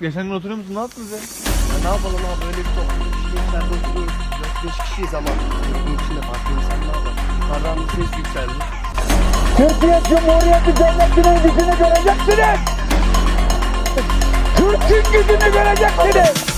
geçen gün oturuyor musun? Ne yaptınız ya? Ya ne yapalım abi öyle bir topluluk şey işte içeride oturuyoruz. 4-5 kişiyiz ama bunun içinde farklı insanlar var. Yukarıdan ses yükseldi. Türkiye Cumhuriyeti Devleti'nin gücünü göreceksiniz. Türk'ün gücünü göreceksiniz.